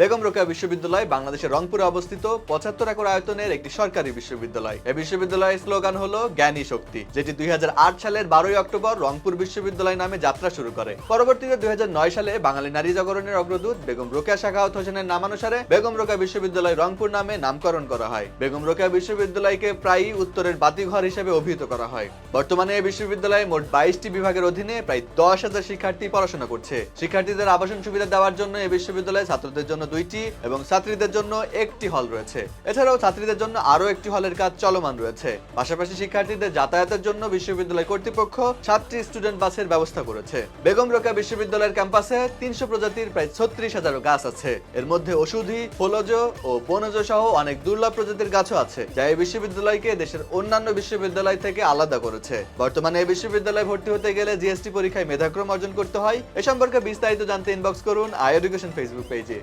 বেগম রোকেয়া বিশ্ববিদ্যালয় বাংলাদেশের রংপুরে অবস্থিত পঁচাত্তর একর আয়তনের একটি সরকারি বিশ্ববিদ্যালয়। এই বিশ্ববিদ্যালয়ের স্লোগান হলো, জ্ঞানী শক্তি যেটি দুই হাজার আট সালের বারোই অক্টোবর রংপুর বিশ্ববিদ্যালয় নামে যাত্রা শুরু করে। পরবর্তীতে দুই সালে বাঙালি নারী জাগরণের অগ্রদূত বেগম রোকেয়া শাখাওয়াত হোসেনের নামানুসারে বেগম রোকেয়া বিশ্ববিদ্যালয় রংপুর নামে নামকরণ করা হয়। বেগম রোকেয়া বিশ্ববিদ্যালয়কে প্রায়ই উত্তরের বাতিঘর হিসেবে অভিহিত করা হয়। বর্তমানে এই বিশ্ববিদ্যালয়ে মোট বাইশটি বিভাগের অধীনে প্রায় দশ হাজার শিক্ষার্থী পড়াশোনা করছে। শিক্ষার্থীদের আবাসন সুবিধা দেওয়ার জন্য এই বিশ্ববিদ্যালয়ে ছাত্রদের জন্য দুইটি এবং ছাত্রীদের জন্য একটি হল রয়েছে। এছাড়াও ছাত্রীদের জন্য আরও একটি হলের কাজ চলমান রয়েছে। পাশাপাশি শিক্ষার্থীদের যাতায়াতের জন্য বিশ্ববিদ্যালয় কর্তৃপক্ষ সাতটি স্টুডেন্ট বাসের ব্যবস্থা করেছে। বেগম রোকেয়া বিশ্ববিদ্যালয়ের ক্যাম্পাসে তিনশো প্রজাতির প্রায় ছত্রিশ হাজারও গাছ আছে। এর মধ্যে ওষুধি, ফলজ ও বনজ সহ অনেক দুর্লভ প্রজাতির গাছও আছে, যা এই বিশ্ববিদ্যালয়কে দেশের অন্যান্য বিশ্ববিদ্যালয় থেকে আলাদা করেছে। বর্তমানে এই বিশ্ববিদ্যালয়ে ভর্তি হতে গেলে জিএসটি পরীক্ষায় মেধাক্রম অর্জন করতে হয়। এ সম্পর্কে বিস্তারিত জানতে ইনবক্স করুন আই এডুকেশন ফেসবুক পেজে।